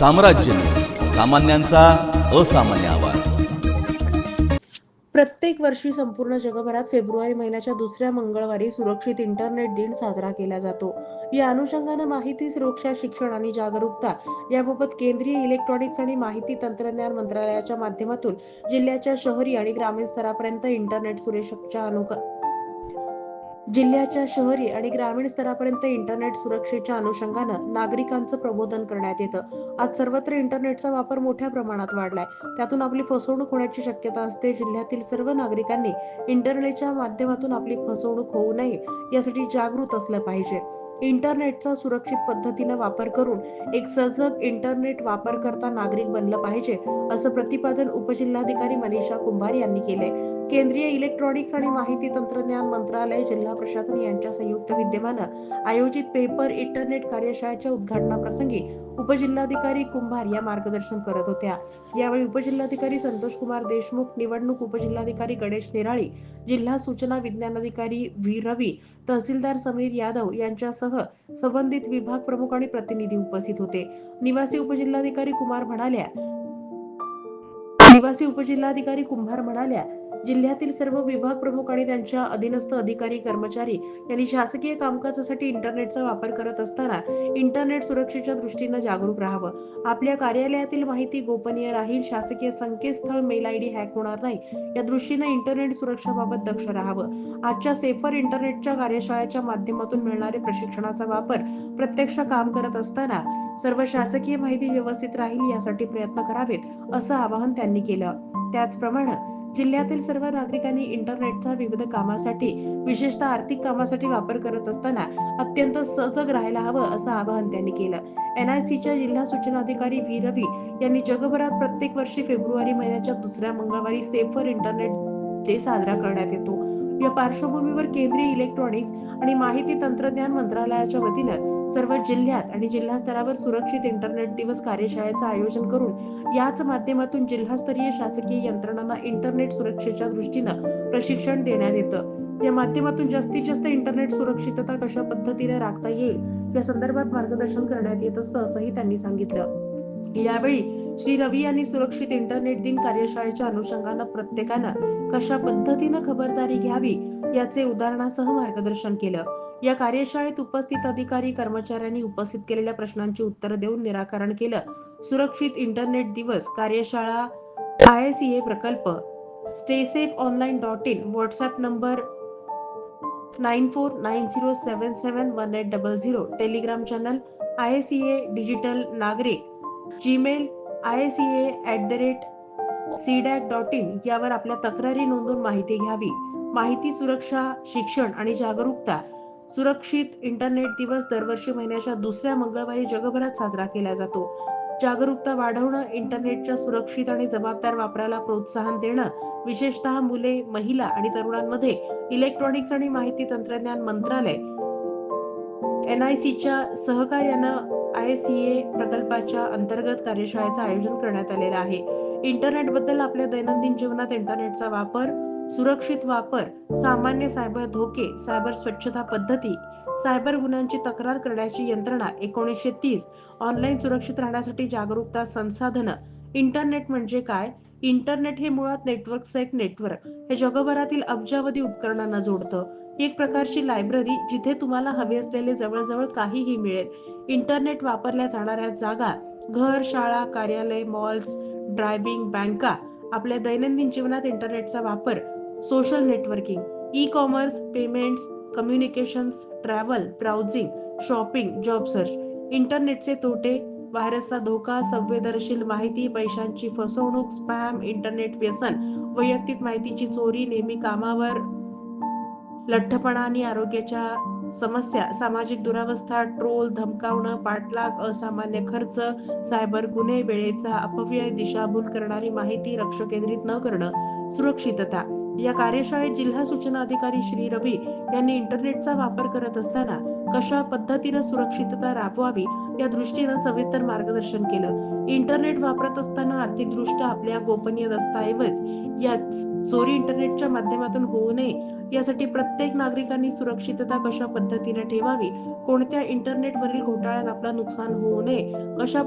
साम्राज्य. सामान्यांचा असामान्य आवाज. प्रत्येक वर्षी संपूर्ण जगभरात फेब्रुवारी महिन्याच्या दुसऱ्या मंगळवारी सुरक्षित इंटरनेट दिन साजरा केला जातो. या अनुषंगानं माहिती सुरक्षा शिक्षण आणि जागरूकता याबाबत केंद्रीय इलेक्ट्रॉनिक्स आणि माहिती तंत्रज्ञान मंत्रालयाच्या माध्यमातून जिल्ह्याच्या शहरी आणि ग्रामीण स्तरापर्यंत इंटरनेट सुरक्षेच्या अनुक जिल्ह्याच्या शहरी आणि ग्रामीण स्तरापर्यंत इंटरनेट सुरक्षेच्या अनुषंगानं नागरिकांचं प्रबोधन करण्यात येतं. आज सर्वत्र इंटरनेटचा वापर मोठ्या प्रमाणात वाढलाय. त्यातून आपली फसवणूक होण्याची शक्यता असते. जिल्ह्यातील सर्व नागरिकांनी इंटरनेटच्या माध्यमातून आपली फसवणूक होऊ नये यासाठी जागृत असलं पाहिजे. इंटरनेटचा सुरक्षित पद्धतीनं वापर करून एक सजग इंटरनेट वापरकर्ता नागरिक बनलं पाहिजे असं प्रतिपादन उपजिल्हाधिकारी मनीषा कुंभार यांनी केलंय. केंद्रीय इलेक्ट्रॉनिक्स आणि माहिती तंत्रज्ञान मंत्रालय जिल्हा प्रशासन यांच्या संयुक्त विद्यमानं आयोजित पेपर इंटरनेट कार्यशाळेच्या उद्घाटनाप्रसंगी उपजिल्हाधिकारी कुंभार या मार्गदर्शन करत होत्या. यावेळी उपजिल्हाधिकारी संतोष कुमार देशमुख निवडणूक उपजिल्हाधिकारी गणेश निराळी जिल्हा सूचना विज्ञान अधिकारी व्ही. रवी तहसीलदार समीर यादव यांच्यासह संबंधित विभाग प्रमुख आणि प्रतिनिधी उपस्थित होते. निवासी उपजिल्हाधिकारी कुमार म्हणाल्या निवासी उपजिल्हाधिकारी कुंभार म्हणाल्या जिल्ह्यातील सर्व विभाग प्रमुख आणि त्यांच्या अधीनस्थ अधिकारी कर्मचारी यांनी शासकीय कामकाजासाठी इंटरनेटचा वापर करत असताना इंटरनेट सुरक्षेच्या दृष्टीनं जागरूक राहावं. आपल्या कार्यालयातील माहिती गोपनीय राहील शासकीय संकेतस्थळ मेल आय डी हॅक होणार नाही या दृष्टीनं इंटरनेट सुरक्षाबाबत दक्ष राहावं. आजच्या सेफर इंटरनेटच्या कार्यशाळेच्या माध्यमातून मिळणारे प्रशिक्षणाचा वापर प्रत्यक्ष काम करत असताना सर्व शासकीय माहिती व्यवस्थित राहील यासाठी प्रयत्न करावेत असं आवाहन त्यांनी केलं. त्याचप्रमाणे जिल्ह्यातील सर्व नागरिकांनी इंटरनेटचा विविध कामासाठी विशेषतः आर्थिक कामासाठी वापर करत असताना अत्यंत सजग राहायला हवं असं आवाहन त्यांनी केलं. एनआयसीच्या जिल्हा सूचना अधिकारी व्ही. रवी यांनी जगभरात प्रत्येक वर्षी फेब्रुवारी महिन्याच्या दुसऱ्या मंगळवारी सेफर इंटरनेट डे साजरा करण्यात येतो. या पार्श्वभूमीवर केंद्रीय इलेक्ट्रॉनिक्स आणि माहिती तंत्रज्ञान मंत्रालयाच्या वतीनं सर्व जिल्ह्यात आणि जिल्हा स्तरावर सुरक्षित इंटरनेट दिवस कार्यशाळेचं आयोजन करून याच माध्यमातून जिल्हास्तरीय शासकीय यंत्रणांना इंटरनेट सुरक्षेच्या दृष्टीनं प्रशिक्षण देण्यात येतं. या माध्यमातून जास्तीत जास्त इंटरनेट सुरक्षितता कशा पद्धतीने राखता येईल या संदर्भात मार्गदर्शन करण्यात येत असतं असंही त्यांनी सांगितलं. यावेळी श्री रवी यांनी सुरक्षित इंटरनेट दिन कार्यशाळेच्या अनुषंगानं प्रत्येकानं कशा पद्धतीनं खबरदारी घ्यावी याचे उदाहरणासह मार्गदर्शन केलं. या कार्यशाळेत उपस्थित अधिकारी कर्मचाऱ्यांनी उपस्थित केलेल्या प्रश्नांची उत्तरं देऊन निराकरण केलं. सुरक्षित इंटरनेट दिवस कार्यशाळा आय सी ए प्रकल्प. Staysafe online dot in WhatsApp number nine four nine zero seven seven one eight double zero Telegram channel I C A digital नागरिक. Gmail I C A at the rate CDAC dot in यावर आपल्या तक्रारी नोंदवून माहिती घ्यावी. माहिती सुरक्षा शिक्षण आणि जागरूकता. सुरक्षित इंटरनेट दिवस दरवर्षी महिन्याच्या दुसऱ्या मंगळवारी जगभरात साजरा केला जातो. जागरूकता वाढवणं इंटरनेटच्या सुरक्षित आणि जबाबदार वापराला प्रोत्साहन देणं विशेषतः मुले महिला आणि तरुणांमध्ये इलेक्ट्रॉनिक्स आणि माहिती तंत्रज्ञान मंत्रालय एन आय सीच्या सहकार्यानं आय सी ए प्रकल्पाच्या अंतर्गत कार्यशाळेचं आयोजन करण्यात आलेलं आहे. इंटरनेटबद्दल आपल्या दैनंदिन जीवनात इंटरनेटचा वापर सुरक्षित वापर सामान्य सायबर धोके सायबर स्वच्छता पद्धती सायबर गुन्ह्यांची तक्रार करण्याची यंत्रणा एकोणीसशे तीस. ऑनलाईन सुरक्षित राहण्यासाठी जागरूकता संसाधनं. इंटरनेट म्हणजे काय? इंटरनेट हे मुळात नेटवर्कचं एक नेटवर्क. हे जगभरातील अब्जावधी उपकरणांना जोडतं. एक प्रकारची लायब्ररी जिथे तुम्हाला हवे असलेले जवळजवळ काहीही मिळेल. इंटरनेट वापरल्या जाणाऱ्या जागा घर शाळा कार्यालय मॉल्स ड्रायव्हिंग बँका आपल्या दैनंदिन जीवनात इंटरनेटचा वापर social networking e commerce payments communications travel browsing shopping job search इंटरनेटचे तोटे व्हायरसचा धोका संवेदनशील माहिती पैशांची फसवणूक स्पॅम इंटरनेट व्यसन वैयक्तिक माहितीची चोरी नेहमी कामावर लठ्ठपणा आणि आरोग्याच्या समस्या सामाजिक दुरावस्था ट्रोल धमकावणं पाठलाग असामान्य खर्च सायबर गुन्हे वेळेचा अपव्यय दिशाभूल करणारी माहिती लक्ष केंद्रित न करणं सुरक्षितता. या कार्यशाळेत जिल्हा सूचना अधिकारी श्री रवी यांनी इंटरनेटचा वापर करत असताना कशा पद्धतीनं सुरक्षितता राबवावी या दृष्टीनं सविस्तर मार्गदर्शन केलं. इंटरनेट वापरत असताना आर्थिकदृष्ट्या आपल्या गोपनीय दस्तऐवज या चोरी इंटरनेटच्या माध्यमातून होऊ नये यासाठी प्रत्येक नागरिकांनी सुरक्षितता कशा पद्धतीने ठेवावी कोणत्या इंटरनेटवरील घोटाळ्यात आपला नुकसान होऊ नये कशा